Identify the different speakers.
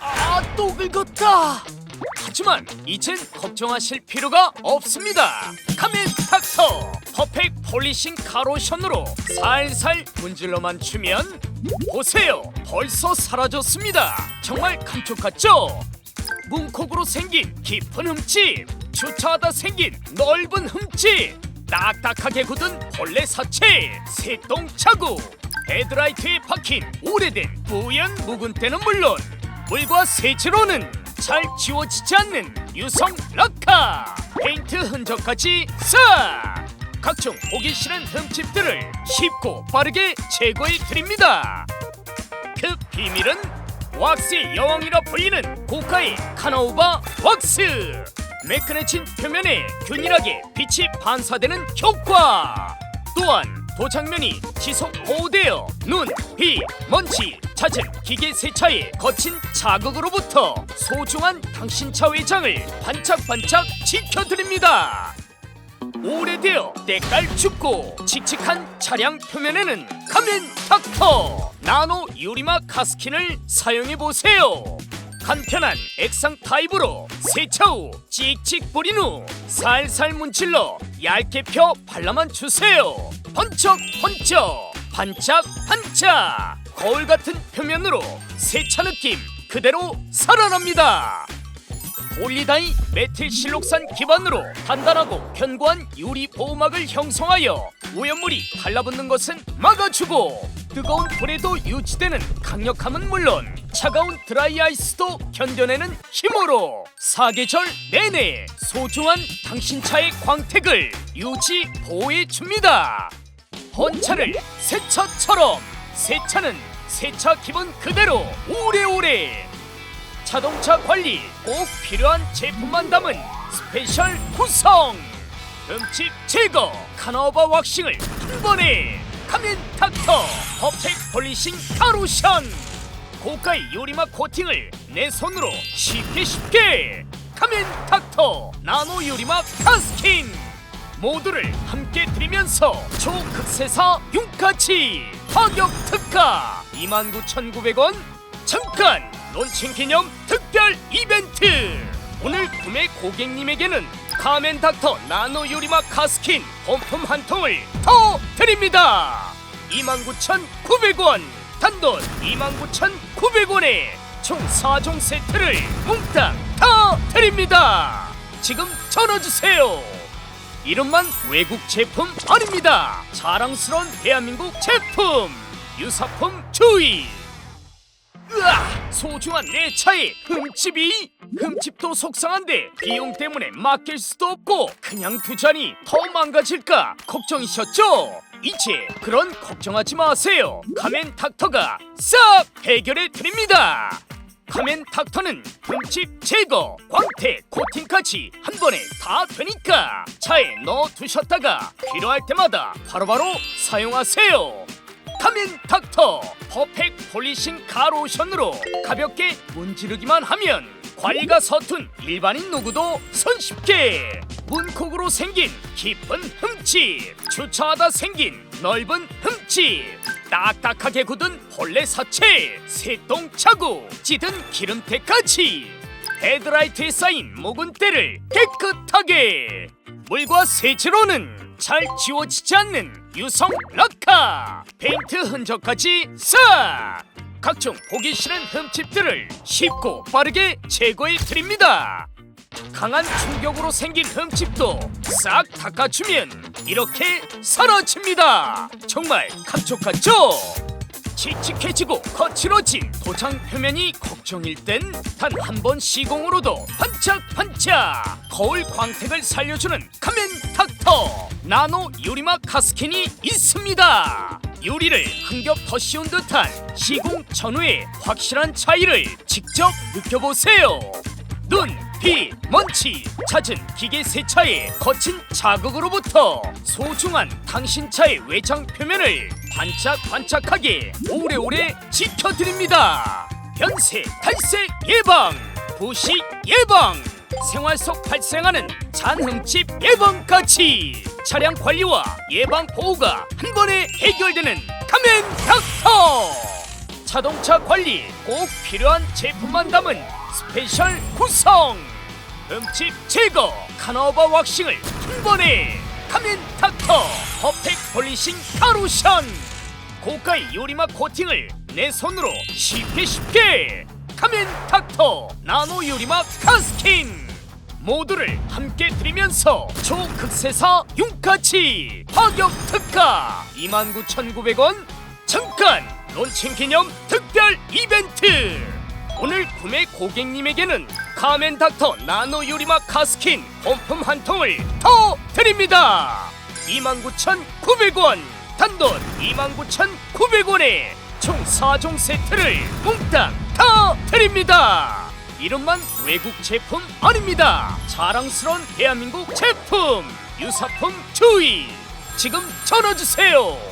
Speaker 1: 아, 또 긁었다. 하지만 이젠 걱정하실 필요가 없습니다. 카멘 닥터 퍼펙트 폴리싱 카로션으로 살살 문질러만 주면 보세요. 벌써 사라졌습니다. 정말 감쪽 같죠? 문콕으로 생긴 깊은 흠집, 주차하다 생긴 넓은 흠집, 딱딱하게 굳은 벌레 사체, 새똥 자국, 헤드라이트에 박힌 오래된 뿌연 묵은 때는 물론 물과 세제로는 잘 지워지지 않는 유성 락카, 페인트 흔적까지 싹! 각종 보기 싫은 흠집들을 쉽고 빠르게 제거해 드립니다. 그 비밀은 왁스의 여왕이라 불리는 고가의 카나우바 왁스 매끈해진 표면에 균일하게 빛이 반사되는 효과 또한 도장면이 지속 보호되어 눈, 비, 먼지, 잦은 기계 세차의 거친 자극으로부터 소중한 당신 차 외장을 반짝반짝 지켜드립니다 오래되어 때깔 춥고 칙칙한 차량 표면에는 가면 닥터 나노 유리막 카스킨을 사용해 보세요. 간편한 액상 타입으로 세차 후 찍찍 뿌린 후 살살 문질러 얇게 펴 발라만 주세요. 번쩍 번쩍 반짝 반짝 거울 같은 표면으로 세차 느낌 그대로 살아납니다. 폴리다이 메틸 실록산 기반으로 단단하고 견고한 유리 보호막을 형성하여 오염물이 달라붙는 것은 막아주고 뜨거운 불에도 유지되는 강력함은 물론 차가운 드라이 아이스도 견뎌내는 힘으로 사계절 내내 소중한 당신 차의 광택을 유지 보호해 줍니다. 헌차를 세차처럼. 세차는 세차 기분 그대로 오래오래. 자동차 관리 꼭 필요한 제품만 담은 스페셜 구성. 흠집 제거 카나오바 왁싱을 한 번에 카멘 닥터 퍼펙트 폴리싱 카루션. 고가의 요리막 코팅을 내 손으로 쉽게 쉽게 카멘 닥터 나노 요리막 카스킨 모두를 함께 드리면서 초극세사 융카치 가격 특가 29,900원 잠깐 론칭 기념 특별 이벤트. 오늘 구매 고객님에게는 카멘 닥터 나노 요리막 카스킨 본품 한 통을 더 드립니다. 29,900원 단돈 29,900원에 총 4종 세트를 몽땅 다 드립니다. 지금 전화주세요 이름만 외국 제품 아닙니다. 자랑스러운 대한민국 제품. 유사품 주의. 으아! 소중한 내 차에 흠집이? 흠집도 속상한데 비용 때문에 맡길 수도 없고 그냥 두자니 더 망가질까 걱정이셨죠? 이제 그런 걱정하지 마세요. 가멘 닥터가 싹 해결해 드립니다. 카멘 닥터는 흠집 제거, 광택, 코팅까지 한 번에 다 되니까 차에 넣어 두셨다가 필요할 때마다 바로바로 사용하세요. 카멘 닥터 퍼펙트 폴리싱 가로션으로 가볍게 문지르기만 하면 관리가 서툰 일반인 누구도 손쉽게 문콕으로 생긴 깊은 흠집 주차하다 생긴 넓은 흠집 딱딱하게 굳은 벌레 사체 새똥 자국 찌든 기름때까지. 헤드라이트에 쌓인 묵은 때를 깨끗하게. 물과 세제로는 잘 지워지지 않는 유성 락카. 페인트 흔적까지 싹! 각종 보기 싫은 흠집들을 쉽고 빠르게 제거해 드립니다. 강한 충격으로 생긴 흠집도 싹 닦아주면 이렇게 사라집니다. 정말 감촉같죠? 칙칙해지고 거칠어진 도장 표면이 걱정일 땐 단 한 번 시공으로도 반짝반짝 거울 광택을 살려주는 카멘 닥터 나노 유리막 카스킨이 있습니다. 유리를 한겹더 씌운 듯한 시공 전후의 확실한 차이를 직접 느껴보세요. 눈, 비, 먼지, 잦은 기계 세차의 거친 자극으로부터 소중한 당신 차의 외장 표면을 반짝반짝하게 오래오래 지켜드립니다. 변색, 탈색 예방, 부식 예방, 생활 속 발생하는 잔흠집 예방까지 차량 관리와 예방 보호가 한 번에 해결되는 가면 닥터. 자동차 관리 꼭 필요한 제품만 담은 스페셜 구성 흠집 제거 카나오바 왁싱을 한 번에 카멘 닥터 퍼펙트 폴리싱 카로션. 고가의 요리막 코팅을 내 손으로 쉽게 쉽게 카멘 닥터 나노 요리막 카스킨. 모두를 함께 드리면서 초극세사 용가치 파격 특가 29,900원 잠깐 론칭 기념 특별 이벤트. 오늘 구매 고객님에게는 카멘 닥터 나노 요리막 카스킨 본품 한 통을 더 드립니다. 29,900원. 단돈 29,900원에 총 4종 세트를 몽땅 다 드립니다. 이름만 외국 제품 아닙니다. 자랑스러운 대한민국 제품 유사품 주의. 지금 전화주세요